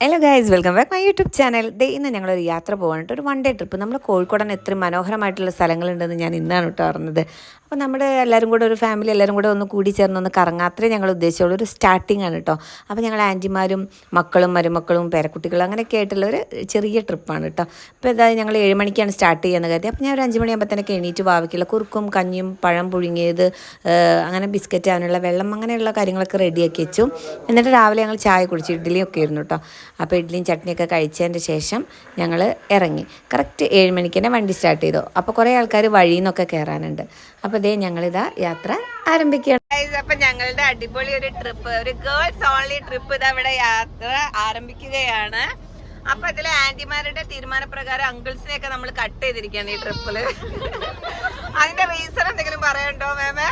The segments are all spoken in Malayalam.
Hello guys welcome back my YouTube channel ദേ ഇന്ന് ഞങ്ങളൊരു യാത്ര പോകാനായിട്ട് ഒരു വൺ ഡേ ട്രിപ്പ് നമ്മൾ കോഴിക്കോടൻ എത്ര മനോഹരമായിട്ടുള്ള സ്ഥലങ്ങളുണ്ടെന്ന് ഞാൻ ഇന്നാണ് കേട്ടോ അറിഞ്ഞത്. അപ്പോൾ നമ്മുടെ എല്ലാവരും കൂടെ ഒരു ഫാമിലി എല്ലാവരും കൂടെ ഒന്ന് കൂടി ചേർന്ന് ഒന്ന് കറങ്ങാം അത്രയും ഞങ്ങൾ ഉദ്ദേശിച്ചുള്ളൂ. ഒരു സ്റ്റാർട്ടിംഗ് ആണ് കേട്ടോ. അപ്പോൾ ഞങ്ങൾ ആന്റിമാരും മക്കളും മരുമക്കളും പേരക്കുട്ടികളും അങ്ങനെയൊക്കെ ആയിട്ടുള്ള ഒരു ചെറിയ ട്രിപ്പാണ് കേട്ടോ. ഇപ്പോൾ ഇതായത് ഞങ്ങൾ ഏഴ് മണിക്കാണ് സ്റ്റാർട്ട് ചെയ്യുന്നത് കരുതി അപ്പോൾ ഞാൻ ഒരു അഞ്ച് തന്നെ എണീറ്റ് വാവയ്ക്കുള്ള കുറുക്കും കഞ്ഞിയും പഴം പുഴുങ്ങിയത് അങ്ങനെ ബിസ്ക്കറ്റ് അതിനുള്ള വെള്ളം അങ്ങനെയുള്ള കാര്യങ്ങളൊക്കെ റെഡിയാക്കി വെച്ചു. എന്നിട്ട് രാവിലെ ഞങ്ങൾ ചായ കുടിച്ചു ഇഡ്ഡലിയൊക്കെ ആയിരുന്നു കേട്ടോ. അപ്പോൾ ഇഡ്ഡലിയും ചട്നിയൊക്കെ കഴിച്ചതിന്റെ ശേഷം ഞങ്ങൾ ഇറങ്ങി. കറക്റ്റ് ഏഴ് മണിക്ക് തന്നെ വണ്ടി സ്റ്റാർട്ട് ചെയ്തു. അപ്പോൾ കുറേ ആൾക്കാർ വഴിയിൽ നിന്നൊക്കെ കയറാനുണ്ട് അപ്പോൾ ഇതേ ഞങ്ങളിതാ യാത്ര ആരംഭിക്കുകയാണ് അപ്പം ഞങ്ങളുടെ അടിപൊളി ഒരു ട്രിപ്പ് ഒരു ഗേൾസ് ഓൺലി ട്രിപ്പ് ഇതാ ഇവിടെ യാത്ര ആരംഭിക്കുകയാണ്. അപ്പൊ ഇതിലെ ആന്റിമാരുടെ തീരുമാനപ്രകാരം അങ്കിൾസിനെ ഒക്കെ നമ്മൾ കട്ട് ചെയ്തിരിക്കുകയാണ് ഈ ട്രിപ്പിൽ അതിന്റെ റീസൺ എന്തെങ്കിലും പറയണ്ടോ മേമേ?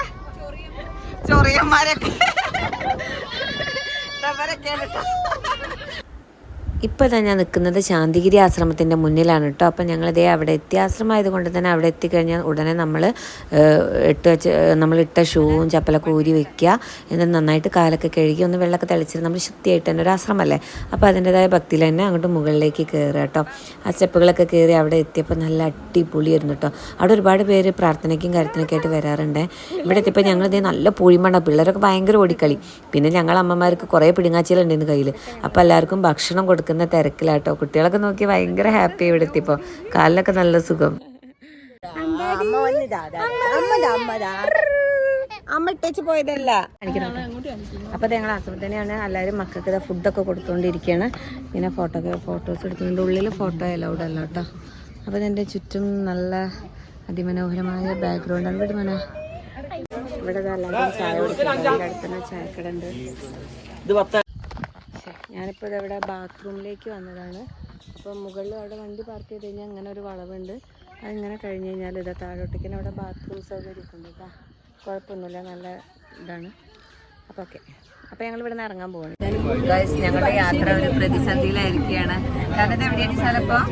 ചൊറിയന്മാരൊക്കെ ഇപ്പോൾ തന്നെ ഞാൻ നിൽക്കുന്നത് ശാന്തിഗിരി ആശ്രമത്തിന്റെ മുന്നിലാണ് കേട്ടോ. അപ്പം ഞങ്ങളിതേ അവിടെ എത്തി. ആശ്രമമായതുകൊണ്ട് തന്നെ അവിടെ എത്തിക്കഴിഞ്ഞാൽ ഉടനെ നമ്മൾ ഇട്ട് വെച്ച് നമ്മൾ ഇട്ട ഷൂവും ചപ്പലൊക്കെ ഊരി വെക്കുക. എന്നിട്ട് നന്നായിട്ട് കാലൊക്കെ കഴുകി ഒന്ന് വെള്ളമൊക്കെ തെളിച്ചിട്ട് നമ്മൾ ശുദ്ധിയായിട്ട് തന്നെ ഒരു ആശ്രമമല്ലേ? അപ്പോൾ അതിന്റെതായ ഭക്തിയിൽ തന്നെ അങ്ങോട്ട് മുകളിലേക്ക് കയറുക കേട്ടോ. ആ സ്റ്റെപ്പുകളൊക്കെ കയറി അവിടെ എത്തിയപ്പോൾ നല്ല അടിപൊളിയായിരുന്നു കേട്ടോ. അവിടെ ഒരുപാട് പേര് പ്രാർത്ഥനയ്ക്കും കാര്യത്തിനൊക്കെ ആയിട്ട് വരാറുണ്ട്. ഇവിടെ എത്തിയപ്പോൾ ഞങ്ങളിതേ നല്ല പൂഴിമണ്ണ പിള്ളേരൊക്കെ ഭയങ്കര ഓടിക്കളി. പിന്നെ ഞങ്ങൾ അമ്മമാർക്ക് കുറേ പിടിങ്ങാച്ചിലുണ്ടായിരുന്നു കയ്യിൽ. അപ്പോൾ എല്ലാവർക്കും ഭക്ഷണം കൊടുക്കുന്ന തിരക്കിലാട്ടോ. കുട്ടികളൊക്കെ നോക്കി ഭയങ്കര ഹാപ്പി ഇവിടെ എത്തിയപ്പോൾ കാലിലൊക്കെ നല്ല സുഖം. അമ്മ ഇട്ടേച്ച് പോയതല്ല. അപ്പൊ ഞങ്ങൾ ആശ്രമത്തിനെയാണ്. എല്ലാവരും മക്കൾക്ക് ഫുഡൊക്കെ കൊടുത്തുകൊണ്ടിരിക്കുകയാണ് ഇങ്ങനെ ഫോട്ടോ ഫോട്ടോസ് എടുത്തുകൊണ്ട് ഉള്ളിൽ ഫോട്ടോ അലൗഡ് അല്ല കേട്ടോ. അപ്പൊ ഇതിന്റെ ചുറ്റും നല്ല അതിമനോഹരമായ ബാക്ക്ഗ്രൗണ്ട് ആണ് ഇവിടെ മന. ഇവിടെ എല്ലാവരും ചായ കുടിക്കുന്നുണ്ട് അതിന്റെ ചായക്കട ഉണ്ട്. ഞാനിപ്പോൾ ഇതവിടെ ബാത്റൂമിലേക്ക് വന്നതാണ്. അപ്പോൾ മുകളിൽ അവിടെ വണ്ടി പാർക്ക് ചെയ്ത് കഴിഞ്ഞാൽ അങ്ങനെ ഒരു വളവുണ്ട്. അതിങ്ങനെ കഴിഞ്ഞ് കഴിഞ്ഞാൽ ഇതാ താഴോട്ടേക്ക് അവിടെ ബാത്റൂം സൗകര്യമൊക്കെ ഉണ്ട് കേട്ടോ കുഴപ്പമൊന്നുമില്ല നല്ല ഇതാണ്. അപ്പോൾ ഓക്കെ. അപ്പോൾ ഞങ്ങൾ ഇവിടെ നിന്ന് ഇറങ്ങാൻ പോവാണ്. ഞങ്ങളുടെ യാത്ര ഒരു പ്രതിസന്ധിയിലായിരിക്കുകയാണ്. കാരണം ഇത് എവിടെയാണ് ചിലപ്പോൾ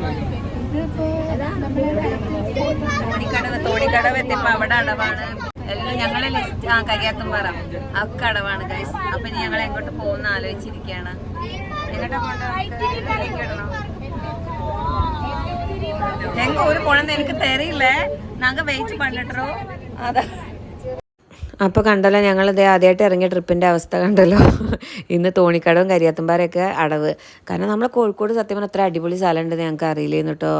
തോണിക്കടവ് തോണിക്കടവ് എത്തിയപ്പോ അവിടെ അടവാണ്. എല്ലാം ഞങ്ങളെ ലിസ്റ്റ് ആ കരിയാത്തുംപാറ ഒക്കെ കടവാണ് ഗൈസ് അപ്പൊ ഇനി ഞങ്ങൾ എങ്ങോട്ട് പോകുന്ന ആലോചിച്ചിരിക്കുകയാണ്. എങ്ങോട്ട് ഒരു പോണെന്ന് എനിക്ക് തരയില്ലേ? നാങ്ക വെയിറ്റ് പണ്ടിട്ടോ അതാ. അപ്പോൾ കണ്ടല്ലോ ഞങ്ങൾ ഇതേ ആദ്യമായിട്ട് ഇറങ്ങിയ ട്രിപ്പിന്റെ അവസ്ഥ കണ്ടല്ലോ. ഇന്ന് തോണിക്കടവും കരിയാത്തുംപാറയൊക്കെ അടവ്. കാരണം നമ്മൾ കോഴിക്കോട് സത്യം പറഞ്ഞാൽ അത്ര അടിപൊളി സ്ഥലമുണ്ട് ഞങ്ങൾക്ക് അറിയില്ലായിരുന്നു കേട്ടോ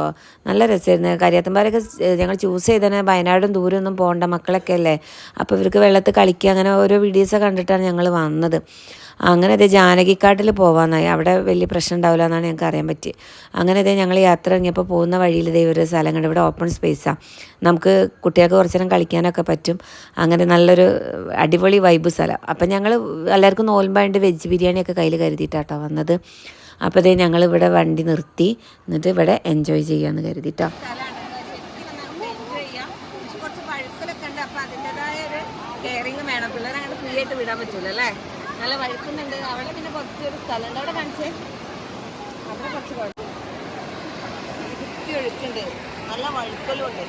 നല്ല രസമായിരുന്നു. കരിയാത്തുംപാറയൊക്കെ ഞങ്ങൾ ചൂസ് ചെയ്തതിന് വയനാടും ദൂരമൊന്നും പോകണ്ട മക്കളൊക്കെ അല്ലേ? അപ്പോൾ ഇവർക്ക് വെള്ളത്തിൽ കളിക്കുക അങ്ങനെ ഓരോ വീഡിയോസൊക്കെ കണ്ടിട്ടാണ് ഞങ്ങൾ വന്നത്. അങ്ങനെ അതേ ജാനകിക്കാട്ടിൽ പോകാമെന്നായി അവിടെ വലിയ പ്രശ്നം ഉണ്ടാവില്ല എന്നാണ് ഞങ്ങൾക്ക് അറിയാൻ പറ്റി അങ്ങനെ അതേ ഞങ്ങൾ യാത്ര ഇറങ്ങിയപ്പോൾ പോകുന്ന വഴിയിൽ ഇതേ ഒരു സ്ഥലം കണ്ട് ഇവിടെ ഓപ്പൺ സ്പേസാണ് നമുക്ക് കുട്ടികൾക്ക് കുറച്ച് നേരം കളിക്കാനൊക്കെ പറ്റും. അങ്ങനെ നല്ലൊരു അടിപൊളി വൈബ് സ്ഥലം. അപ്പം ഞങ്ങൾ എല്ലാവർക്കും നോൽമ്പായിട്ട് വെജ് ബിരിയാണിയൊക്കെ കയ്യിൽ കരുതിയിട്ടാട്ടോ വന്നത്. അപ്പോൾ ഇതേ ഞങ്ങൾ ഇവിടെ വണ്ടി നിർത്തി. എന്നിട്ട് ഇവിടെ എൻജോയ് ചെയ്യാമെന്ന് കരുതിയിട്ടോ വേണം. പിള്ളേരെ അങ്ങനെ ഫ്രീ ആയിട്ട് വിടാൻ പറ്റൂല അല്ലേ നല്ല വഴുക്കുന്നുണ്ട് അവിടെ പിന്നെ കുറച്ച് സ്ഥലമുണ്ട്. അവിടെ കാണിച്ചേ. അവിടെ കുറച്ച് കുഴപ്പം. ഒഴുക്കുണ്ട് നല്ല വഴുക്കലും ഉണ്ട്.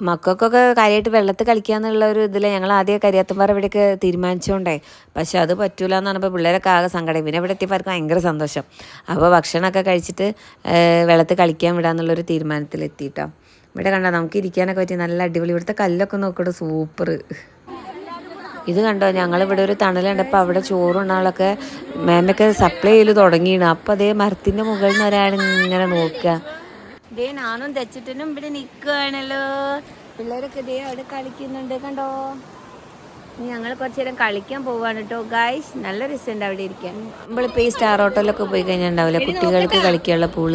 മക്കൾക്കൊക്കെ കാര്യമായിട്ട് വെള്ളത്തിൽ കളിക്കാന്നുള്ള ഒരു ഇതിൽ ഞങ്ങൾ ആദ്യം കരിയാത്തുംപാറ ഇവിടേക്ക് തീരുമാനിച്ചുകൊണ്ടേ പക്ഷെ അത് പറ്റൂല എന്ന് പറഞ്ഞപ്പോൾ പിള്ളേരൊക്കെ ആകെ സങ്കടം പിന്നെ ഇവിടെ എത്തിയപ്പോൾ ഭയങ്കര സന്തോഷം. അപ്പോൾ ഭക്ഷണമൊക്കെ കഴിച്ചിട്ട് വെള്ളത്തിൽ കളിക്കാൻ വിടാന്നുള്ളൊരു തീരുമാനത്തിലെത്തിയിട്ടോ. ഇവിടെ കണ്ടോ നമുക്ക് ഇരിക്കാനൊക്കെ പറ്റി നല്ല അടിപൊളി. ഇവിടുത്തെ കല്ലൊക്കെ നോക്കിയിട്ട് സൂപ്പർ ഇത് കണ്ടോ ഞങ്ങൾ ഇവിടെ ഒരു തണലുണ്ടപ്പോൾ അവിടെ ചോറുണ്ണാളൊക്കെ മേമയ്ക്ക് സപ്ലൈ ചെയ്ത് തുടങ്ങിയാണ്. അപ്പം അതേ മരത്തിന്റെ മുകളിൽ നിന്ന് ഇങ്ങനെ നോക്കുക. ഇതേ നാനും തെച്ചിട്ടനും ഇവിടെ നിൽക്കുകയാണല്ലോ പിള്ളേരൊക്കെ ഇതേ അവിടെ കളിക്കുന്നുണ്ട് കണ്ടോ? ഇനി ഞങ്ങൾ കുറച്ച് നേരം കളിക്കാൻ പോവാണ് കേട്ടോ ഗായ്സ് നല്ല രസമുണ്ട് അവിടെ ഇരിക്കാൻ. നമ്മളിപ്പോൾ ഈ സ്റ്റാർ ഹോട്ടലിലൊക്കെ പോയി കഴിഞ്ഞാൽ ഉണ്ടാവില്ല? കുട്ടികൾക്ക് കളിക്കാനുള്ള പൂൾ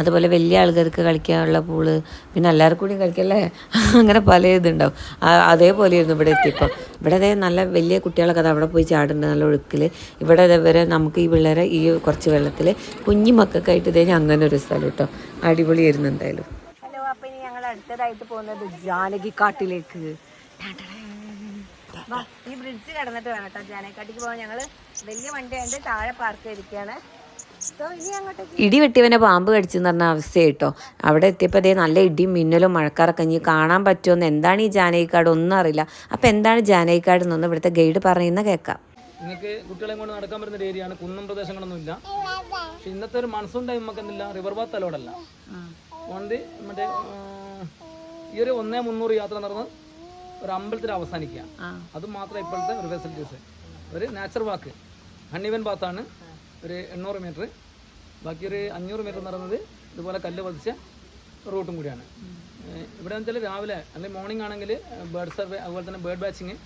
അതുപോലെ വലിയ ആൾക്കാർക്ക് കളിക്കാനുള്ള പൂൾ പിന്നെ എല്ലാവർക്കും കൂടി കളിക്കല്ലേ? അങ്ങനെ പല ഇതുണ്ടാവും. അതേപോലെ അതേപോലെയായിരുന്നു ഇവിടെ എത്തിയപ്പോൾ ഇവിടെ അതേ നല്ല വലിയ കുട്ടികളൊക്കെ അത് അവിടെ പോയി ചാടുന്നുണ്ട് നല്ല ഒഴുക്കിൽ ഇവിടെ ഇവരെ നമുക്ക് ഈ പിള്ളേരെ ഈ കുറച്ച് വെള്ളത്തിൽ കുഞ്ഞു മക്കൾക്കായിട്ട് ഇതേ അങ്ങനെ ഒരു സ്ഥലം കേട്ടോ അടിപൊളിയായിരുന്നു എന്തായാലും. ഹലോ അപ്പം ഇനി ഞങ്ങൾ അടുത്തതായിട്ട് പോകുന്നത് ജാനകിക്കാട്ടിലേക്ക്. വാ, ഈ ബ്രിഡ്ജ് കടന്നിട്ട് വേണം കേട്ടോ. ജാനേക്കാട്ടിക്ക് പോകാൻ ഞങ്ങൾ വലിയ വണ്ടി ഉണ്ട് താഴെ പാർക്ക് ചെയ്തിരിക്കുകയാണ് സോ ഇനി അങ്ങോട്ടേക്ക് ഇടി വെട്ടിയവനെ പാമ്പ് കടിച്ചെന്ന് പറഞ്ഞ അവസ്ഥയായിട്ടോ അവിടെ എത്തിയപ്പോൾ അതേ നല്ല ഇടിയും മിന്നലും മഴക്കാറൊക്കെ ഇനി കാണാൻ പറ്റുമെന്ന് എന്താണ് ഈ ജാനകിക്കാട് ഒന്നും അറിയില്ല. അപ്പം എന്താണ് ജാനകിക്കാട് എന്നൊന്ന് ഇവിടുത്തെ ഗൈഡ് പറയുന്ന കേൾക്കാം. നിങ്ങൾക്ക് കുട്ടികളെ കൊണ്ട് നടക്കാൻ പറ്റുന്ന ഒരു ഏരിയയാണ്. കുന്നും പ്രദേശങ്ങളൊന്നും ഇല്ല. പക്ഷെ ഇന്നത്തെ ഒരു മൺസൂൺ ടൈം നമുക്ക് എന്തില്ല? റിവർ ബാത്ത് അലോഡല്ല മറ്റേ ഈ ഒരു ഒന്നേ മുന്നൂറ് യാത്ര നടന്ന് ഒരു അമ്പലത്തിൽ അവസാനിക്കുക. അത് മാത്രമേ ഇപ്പോഴത്തെ ഒരു ഫെസിലിറ്റീസ് ഒരു നാച്ചർ വാക്ക് ഹണ്ണിവൻ പാത്താണ് ഒരു എണ്ണൂറ് മീറ്റർ ബാക്കി ഒരു അഞ്ഞൂറ് മീറ്റർ നടന്നത് ഇതുപോലെ കല്ല് പതിച്ച റൂട്ടും കൂടിയാണ്. ഇവിടെ വെച്ചാൽ രാവിലെ അല്ലെങ്കിൽ മോർണിംഗ് ആണെങ്കിൽ ബേർഡ് സർവേ അതുപോലെ തന്നെ ബേർഡ് ബാച്ചിങ്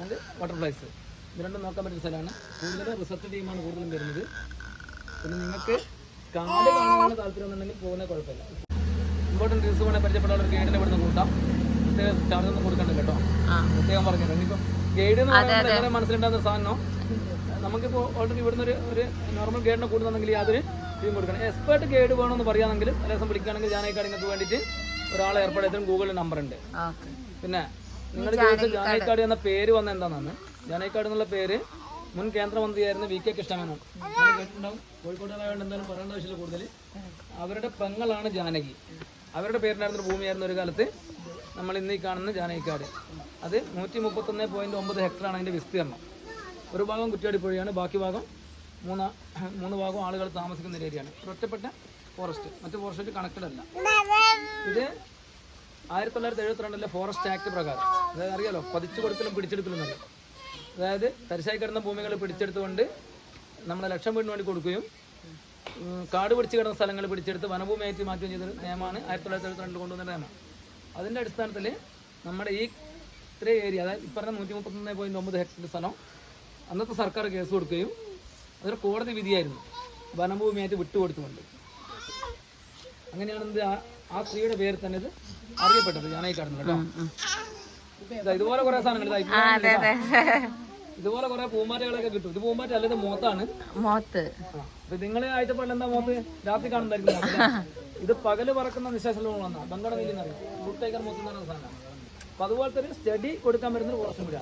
ആൻഡ് ബട്ടർഫ്ലൈസ് ഇത് രണ്ടും നോക്കാൻ പറ്റുന്ന സ്ഥലമാണ്. കൂടുതൽ റിസർച്ച് ടീമാണ് കൂടുതലും വരുന്നത്. പിന്നെ നിങ്ങൾക്ക് കാട് കാണാനുള്ള താല്പര്യം ഉണ്ടെങ്കിൽ പോകുന്നത് കുഴപ്പമില്ല. ഇമ്പോർട്ടന്റ് ദിവസം വേണേൽ പരിചയപ്പെടാനുള്ള ഗൈഡിനെ ഇവിടുന്ന് കൂട്ടാം. പ്രത്യേക ചാർജ് ഒന്നും കൊടുക്കണ്ട കേട്ടോ. പ്രത്യേകം പറഞ്ഞത് ഇനിയിപ്പോ ഗൈഡ് എന്ന് പറയുന്നത് മനസ്സിലുണ്ടാകുന്ന സാധനം നമുക്കിപ്പോൾ ഓൾറെഡി ഇവിടുന്ന് ഒരു ഒരു നോർമൽ ഗൈഡിനെ കൂടുന്നുണ്ടെങ്കിൽ യാതൊരു ഫീം കൊടുക്കണം എക്സ്പേർട്ട് ഗൈഡ് വേണമെന്ന് പറയുകയാണെങ്കിൽ ഒരു ദിവസം വിളിക്കുകയാണെങ്കിൽ ജാനേക്കാട് നിങ്ങൾക്ക് വേണ്ടിയിട്ട് ഒരാളെ ഏർപ്പെടുത്തും ഗൂഗിളിൽ നമ്പർ ഉണ്ട്. പിന്നെ നിങ്ങൾ ചോദിച്ച ജാനേക്കാട് എന്ന പേര് വന്ന എന്താണെന്ന്? ജാനേക്കാട് എന്നുള്ള പേര് മുൻ കേന്ദ്രമന്ത്രിയായിരുന്ന വി കെ കൃഷ്ണമേനോൻ. കേട്ടിട്ടുണ്ടാവും. കോഴിക്കോട്ടുകാരായതുകൊണ്ട് എന്തായാലും പറയേണ്ട ആവശ്യമില്ല കൂടുതൽ. അവരുടെ പെങ്ങളാണ് ജാനകി. അവരുടെ പേരിലായിരുന്ന ഭൂമിയായിരുന്നു ഒരു കാലത്ത് നമ്മൾ ഇന്ന് ഈ കാണുന്ന ജാനകിക്കാട്. അത് നൂറ്റി മുപ്പത്തൊന്ന് പോയിന്റ് ഒമ്പത് ഹെക്ടറാണ് അതിന്റെ വിസ്തീർണം ഒരു ഭാഗം കുറ്റിയാടി പുഴയാണ് ബാക്കി ഭാഗം മൂന്ന് മൂന്ന് ഭാഗം ആളുകൾ താമസിക്കുന്ന ഏരിയയാണ്. ഒറ്റപ്പെട്ട ഫോറസ്റ്റ് മറ്റു ഫോറസ്റ്റ് കണക്റ്റഡ് അല്ല. ഇത് ആയിരത്തി തൊള്ളായിരത്തി എഴുപത്തിരണ്ടിലെ ഫോറസ്റ്റ് ആക്ട് പ്രകാരം. അതായത് അറിയാലോ? പതിച്ചു കൊടുക്കലും പിടിച്ചെടുക്കലും എന്നല്ല അതായത് തരിശായി കിടന്ന ഭൂമികൾ പിടിച്ചെടുത്തുകൊണ്ട് നമ്മളെ ലക്ഷം വീടിന് വേണ്ടി കൊടുക്കുകയും കാട് പിടിച്ച് കിടന്ന സ്ഥലങ്ങൾ പിടിച്ചെടുത്ത് വനഭൂമിയായിട്ട് മാറ്റുകയും ചെയ്ത നിയമമാണ് ആയിരത്തി തൊള്ളായിരത്തി എഴുപത്തിരണ്ടിൽ കൊണ്ടുവന്ന നിയമം അതിന്റെ അടിസ്ഥാനത്തിൽ നമ്മുടെ ഈ ഇത്രയും ഏരിയ അതായത് ഇപ്പറഞ്ഞ നൂറ്റി മുപ്പത്തൊന്ന് പോയിന്റ് ഒമ്പത് ഹെക്ടർ സ്ഥലം അന്നത്തെ സർക്കാർ കേസ് കൊടുക്കുകയും അതൊരു കോടതി വിധിയായിരുന്നു. വനഭൂമിയായിട്ട് വിട്ടുകൊടുത്തുകൊണ്ട്. അങ്ങനെയാണ് ആ- സ്ത്രീയുടെ പേര് തന്നെ ഇത് അറിയപ്പെട്ടത് ഞാനായി കടന്നു കേട്ടോ. ഇതാ ഇതുപോലെ കുറെ സാധനങ്ങൾ. ഇതുപോലെ കുറെ പൂമ്പാറ്റകളൊക്കെ കിട്ടും. ഇത് പൂമ്പാറ്റ അല്ല ഇത് മോത്താണ്. മോത്ത്. അപ്പൊ നിങ്ങൾ ആഴ്ചപ്പാടിൽ എന്താ മോത്ത്? രാത്രി കാണുന്നതായിരിക്കും? ഇത് പകൽ പറക്കുന്ന നിശാശലമാണ് ബംഗാള ടൈഗർ മോത്ത് സാധനമാണ് അപ്പൊ അതുപോലത്തെ ഒരു സ്റ്റഡി കൊടുക്കാൻ പറ്റുന്ന കുറച്ചും കൂടെ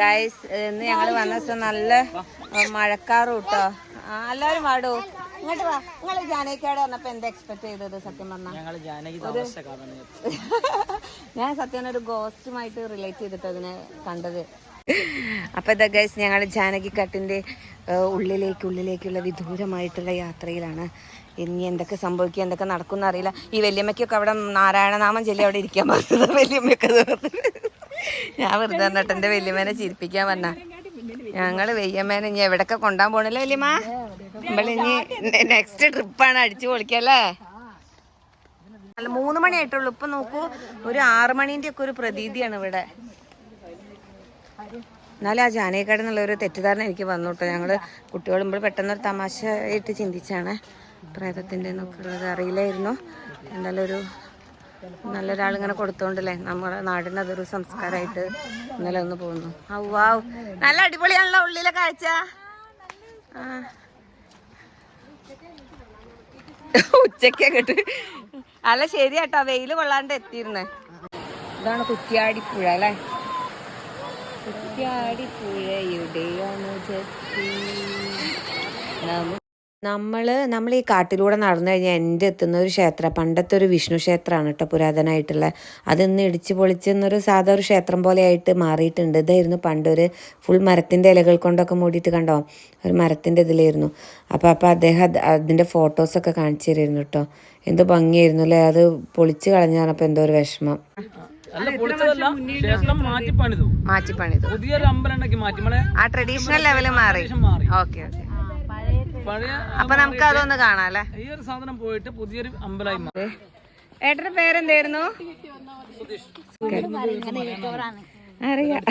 ഗൈസ് ഇന്ന് ഞങ്ങൾ വന്ന ദിവസം നല്ല മഴക്കാറും കേട്ടോ എല്ലാവരും വാടോ. ഇങ്ങോട്ട് വാ. നിങ്ങൾ ജാനകിക്കാട് വന്നപ്പോ എന്താ എക്സ്പെക്ട് ചെയ്തത് സത്യം പറഞ്ഞാൽ ജാനകി ഞാൻ സത്യം ഒരു ഗോസ്റ്റുമായിട്ട് റിലേറ്റ് ചെയ്തിട്ട് അതിനെ കണ്ടത്. അപ്പൊ ഇതാ ഗൈസ് ഞങ്ങൾ ജാനകിക്കാട്ടിന്റെ കട്ടിന്റെ ഉള്ളിലേക്ക് ഉള്ളിലേക്കുള്ള വിദൂരമായിട്ടുള്ള യാത്രയിലാണ്. ഇനി എന്തൊക്കെ സംഭവിക്കുക എന്തൊക്കെ നടക്കുമെന്ന് അറിയില്ല. ഈ വല്യമ്മയ്ക്കൊക്കെ അവിടെ നാരായണനാമം ചൊല്ലി അവിടെ ഇരിക്കാൻ പറഞ്ഞത് വല്യമ്മയൊക്കെ ഞാൻ വെറുതെ എന്നിട്ട് എന്റെ വല്യമ്മേനെ ചിരിപ്പിക്കാൻ പറഞ്ഞ ഞങ്ങൾ വല്യമ്മേനെ ഇനി എവിടൊക്കെ കൊണ്ടാൻ പോണില്ല വല്യമ്മ? നമ്മളിനി നെക്സ്റ്റ് ട്രിപ്പാണ് അടിച്ചു പൊളിക്കല്ലേ അല്ല? മൂന്ന് മണി ആയിട്ടുള്ളൂ. ഇപ്പൊ നോക്കൂ ഒരു ആറു മണീന്റെ ഒക്കെ ഒരു പ്രതീതിയാണ് ഇവിടെ. എന്നാലും ആ ജാനേക്കാട് എന്നുള്ള ഒരു തെറ്റിദ്ധാരണ എനിക്ക് വന്നു കേട്ടോ. ഞങ്ങൾ കുട്ടികളുമ്പോൾ പെട്ടെന്നൊരു തമാശ ആയിട്ട് ചിന്തിച്ചാണ്. പ്രേതത്തിന്റെ എന്നൊക്കെ ഉള്ളത് അറിയില്ലായിരുന്നു. എന്തായാലും ഒരു നല്ലൊരാളിങ്ങനെ കൊടുത്തോണ്ടല്ലേ നമ്മുടെ നാടിന് അതൊരു സംസ്കാരമായിട്ട് ഇന്നലെ ഒന്ന് പോകുന്നു. ഔവാവ് നല്ല അടിപൊളിയാണല്ലോ ഉള്ളിലെ കാഴ്ച. ആ. കേട്ട് അല്ല ശരിയാട്ടോ. വെയിൽ കൊള്ളാണ്ട് എത്തിയിരുന്നേ. ഇതാണ് കുറ്റിയാടിപ്പുഴ അല്ലേ? കുറ്റിയാടിപ്പുഴയുടെ നമ്മൾ നമ്മൾ ഈ കാട്ടിലൂടെ നടന്നു കഴിഞ്ഞാൽ എന്റെ എത്തുന്ന ഒരു ക്ഷേത്രം പണ്ടത്തെ ഒരു വിഷ്ണു ക്ഷേത്രമാണ് കേട്ടോ പുരാതനമായിട്ടുള്ള അതിന്ന് ഇടിച്ച് പൊളിച്ചെന്നൊരു സാധാ ഒരു ക്ഷേത്രം പോലെയായിട്ട് മാറിയിട്ടുണ്ട്. ഇതായിരുന്നു പണ്ടൊരു ഫുൾ മരത്തിന്റെ ഇലകൾ കൊണ്ടൊക്കെ മൂടിയിട്ട് കണ്ടോ? ഒരു മരത്തിന്റെ ഇതിലായിരുന്നു. അപ്പോൾ അപ്പോൾ അദ്ദേഹം അത് അതിന്റെ ഫോട്ടോസൊക്കെ കാണിച്ചു തരുമായിരുന്നു കേട്ടോ. എന്തോ ഭംഗിയായിരുന്നു അല്ലേ? അത് പൊളിച്ച് കളഞ്ഞു പറഞ്ഞപ്പോൾ എന്തോ ഒരു വിഷമം. മാറ്റി പണിതു മാറ്റിപ്പണിതു. പുതിയൊരു അമ്പലം മാറ്റി. ആ ട്രഡീഷണൽ ലെവൽ മാറി. ഓക്കെ ഓക്കെ അപ്പൊ നമുക്ക് അതൊന്ന് കാണാം അല്ലേ? ഈ ഒരു സാധനം പോയിട്ട് പുതിയൊരു അമ്പലമായി ഏട്ടന്റെ പേരെന്തായിരുന്നു? അറിയാം.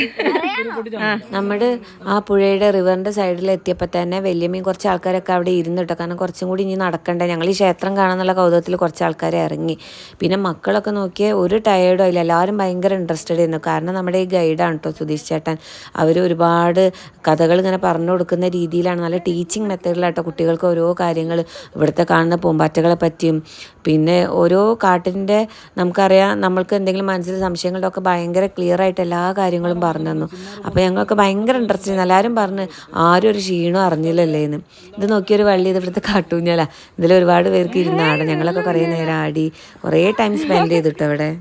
ആ നമ്മുടെ ആ പുഴയുടെ റിവറിന്റെ സൈഡിൽ എത്തിയപ്പോൾ തന്നെ വല്യമ്മയും കുറച്ച് ആൾക്കാരൊക്കെ അവിടെ ഇരുന്നിട്ടോ കാരണം കുറച്ചും കൂടി ഇനി നടക്കണ്ടേ. ഞങ്ങൾ ഈ ക്ഷേത്രം കാണാന്നുള്ള കൗതുകത്തിൽ കുറച്ച് ആൾക്കാരെ ഇറങ്ങി. പിന്നെ മക്കളൊക്കെ നോക്കിയ ഒരു ടയേർഡോ ഇല്ല എല്ലാവരും ഭയങ്കര ഇൻട്രസ്റ്റഡ് ആയിരുന്നു. കാരണം നമ്മുടെ ഈ ഗൈഡാണ് കേട്ടോ സുധീഷ് ചേട്ടൻ. അവർ ഒരുപാട് കഥകൾ ഇങ്ങനെ പറഞ്ഞു കൊടുക്കുന്ന രീതിയിലാണ്. നല്ല ടീച്ചിങ് മെത്തേഡിലാട്ടോ കുട്ടികൾക്ക് ഓരോ കാര്യങ്ങൾ ഇവിടുത്തെ കാണുന്ന പൂമ്പാറ്റകളെ പറ്റിയും. പിന്നെ ഓരോ കാട്ടിന്റെ നമുക്കറിയാം നമ്മൾക്ക് എന്തെങ്കിലും മനസ്സിൽ സംശയങ്ങളുടെ ഒക്കെ ഭയങ്കര ക്ലിയർ ആയിട്ട് എല്ലാ കാര്യങ്ങളും പറഞ്ഞു തന്നു. അപ്പോൾ ഞങ്ങൾക്ക് ഭയങ്കര ഇൻട്രസ്റ്റ് ആയിരുന്നു. എല്ലാവരും പറഞ്ഞ് ആരും ഒരു ക്ഷീണം അറിഞ്ഞില്ലല്ലേ എന്ന് ഇത് നോക്കിയൊരു വള്ളി ഇത് ഇവിടുത്തെ കാട്ടൂഞ്ഞാല. ഇതിൽ ഒരുപാട് പേർക്ക് ഇരുന്നാണ്. ഞങ്ങളൊക്കെ കുറേ നേരം ആടി കുറേ ടൈം സ്പെൻഡ് ചെയ്തിട്ട് അവിടെ.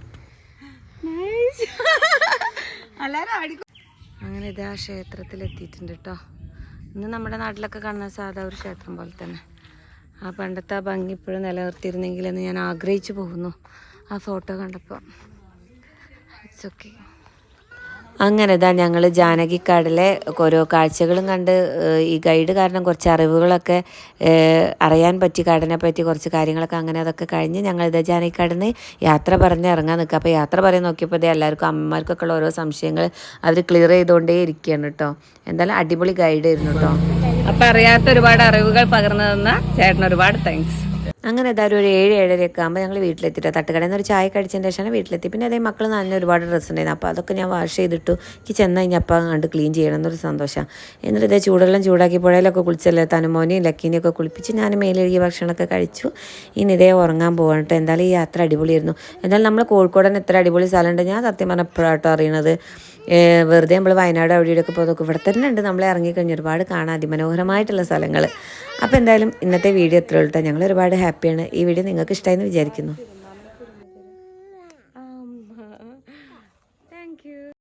അങ്ങനെ ഇതാ ക്ഷേത്രത്തിൽ എത്തിയിട്ടുണ്ട് കേട്ടോ ഇന്ന് നമ്മുടെ നാട്ടിലൊക്കെ കാണുന്ന സാധാ ഒരു ക്ഷേത്രം പോലെ തന്നെ. ആ പണ്ടത്തെ ആ ഭംഗി ഇപ്പോഴും നിലനിർത്തിയിരുന്നെങ്കിലെന്ന് ഞാൻ ആഗ്രഹിച്ചു പോകുന്നു. ആ ഫോട്ടോ കണ്ടപ്പോൾ. ഇറ്റ്സ് ഓക്കെ അങ്ങനെ ഇതാ ഞങ്ങൾ ജാനകിക്കാടിലെ ഓരോ കാഴ്ചകളും കണ്ട് ഈ ഗൈഡ് കാരണം കുറച്ച് അറിവുകളൊക്കെ അറിയാൻ പറ്റി കാടിനെ പറ്റി കുറച്ച് കാര്യങ്ങളൊക്കെ അങ്ങനെ അതൊക്കെ കഴിഞ്ഞ് ഞങ്ങൾ ഇതാ നിന്ന് യാത്ര പറഞ്ഞ് ഇറങ്ങാൻ നിൽക്കുക അപ്പോൾ യാത്ര പറയാൻ നോക്കിയപ്പോൾ ഇതേ എല്ലാവർക്കും അമ്മമാർക്കൊക്കെ ഉള്ള ഓരോ സംശയങ്ങൾ അവർ ക്ലിയർ ചെയ്തുകൊണ്ടേ ഇരിക്കുകയാണ് കേട്ടോ എന്തായാലും അടിപൊളി ഗൈഡ് ആയിരുന്നു കേട്ടോ അപ്പോൾ അറിയാത്ത ഒരുപാട് അറിവുകൾ പകർന്നു തന്ന ചേട്ടന് ഒരുപാട് താങ്ക്സ് അങ്ങനെ എന്തായാലും ഒരു ഏഴ് ഏഴരയൊക്കെ ആകുമ്പോൾ ഞങ്ങൾ വീട്ടിലെത്തിയിട്ട് തട്ടുകടയിൽ നിന്ന് ഒരു ചായ കഴിച്ചതിന് ശേഷമാണ് വീട്ടിലെത്തി പിന്നെ അതേ മക്കൾ നല്ല ഒരുപാട് ഡ്രസ്സ് ഉണ്ടായിരുന്നു. അപ്പോൾ അതൊക്കെ ഞാൻ വാഷ് ചെയ്തിട്ടു. എനിക്ക് ചെന്ന് കഴിഞ്ഞാൽ അപ്പം കണ്ട് ക്ലീൻ ചെയ്യണം എന്നൊരു സന്തോഷം. എന്നിട്ട് ഇതേ ചൂടെല്ലാം ചൂടാക്കി പുഴയിലൊക്കെ കുളിച്ചല്ലേ തനുമോനെയും ലക്കീനെയൊക്കെ കുളിപ്പിച്ച് ഞാൻ മേലെഴുകിയ ഭക്ഷണമൊക്കെ കഴിച്ചു. ഇനി ഇതേ ഉറങ്ങാൻ കേട്ടോ എന്തായാലും ഈ യാത്ര അടിപൊളിയായിരുന്നു. എന്തായാലും നമ്മൾ കോഴിക്കോട് തന്നെ എത്ര അടിപൊളി സ്ഥലമുണ്ട്. ഞാൻ സത്യം പറഞ്ഞപ്പോഴാട്ടോ അറിയണത്. വെറുതെ നമ്മൾ വയനാട് അവിടെയൊക്കെ പോയതൊക്കെ ഇവിടെ തന്നെ ഉണ്ട്. നമ്മളെ ഇറങ്ങിക്കഴിഞ്ഞ് ഒരുപാട് കാണാൻ അതിമനോഹരമായിട്ടുള്ള സ്ഥലങ്ങൾ അപ്പോൾ എന്തായാലും ഇന്നത്തെ വീഡിയോ എത്ര ഉള്ളൂ ഞങ്ങൾ ഒരുപാട് ഹാപ്പിയാണ്. ഈ വീഡിയോ നിങ്ങൾക്ക് ഇഷ്ടമായി എന്ന് വിചാരിക്കുന്നു.